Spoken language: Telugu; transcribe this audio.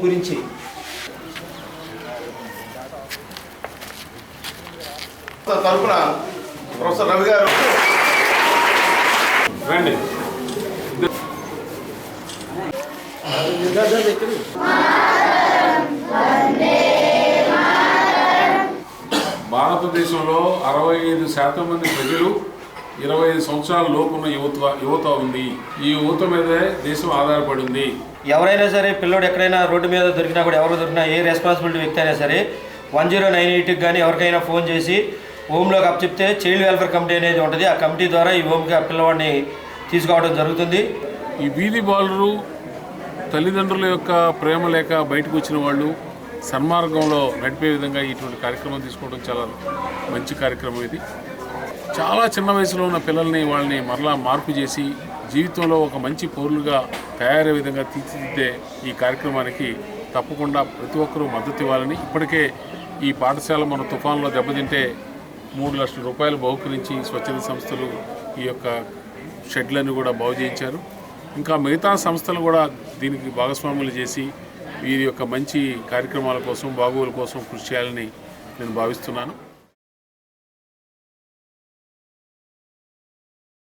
గురించి. తరఫున ప్రొఫెసర్ రవి గారు. రండి. భారతదేశంలో అరవై ఐదు శాతం మంది ప్రజలు ఇరవై ఐదు సంవత్సరాల లోపున్న యువత యువత ఉంది. ఈ యువత మీదే దేశం ఆధారపడి ఉంది ఎవరైనా సరే పిల్లోడు ఎక్కడైనా రోడ్డు మీద దొరికినా కూడా ఎవరు దొరికినా ఏ రెస్పాన్సిబిలిటీ వ్యక్తి అయినా సరే వన్ జీరో నైన్ ఎయిట్కి కానీ ఎవరికైనా ఫోన్ చేసి హోమ్లోకి అప్పచెప్తే చైల్డ్ వెల్ఫేర్ కమిటీ అనేది ఉంటుంది. ఆ కమిటీ ద్వారా ఈ హోమ్కి ఆ పిల్లవాడిని తీసుకోవడం జరుగుతుంది. ఈ వీధి బాలురు తల్లిదండ్రుల యొక్క ప్రేమ లేక బయటకు వచ్చిన వాళ్ళు సన్మార్గంలో నడిపే విధంగా ఇటువంటి కార్యక్రమం తీసుకోవడం చాలా మంచి కార్యక్రమం ఇది. చాలా చిన్న వయసులో ఉన్న పిల్లల్ని వాళ్ళని మరలా మార్పు చేసి జీవితంలో ఒక మంచి పౌరులుగా తయారయ్యే విధంగా తీర్చిదిద్దే ఈ కార్యక్రమానికి తప్పకుండా ప్రతి ఒక్కరూ మద్దతు ఇవ్వాలని ఇప్పటికే ఈ పాఠశాల మన తుఫాన్లో దెబ్బతింటే మూడు లక్షల రూపాయలు బహుకరించి స్వచ్ఛంద సంస్థలు ఈ యొక్క షెడ్లను కూడా బాగు చేయించారు. ఇంకా మిగతా సంస్థలు కూడా దీనికి భాగస్వాములు చేసి వీరి యొక్క మంచి కార్యక్రమాల కోసం బాగోగుల కోసం కృషి చేయాలని నేను భావిస్తున్నాను.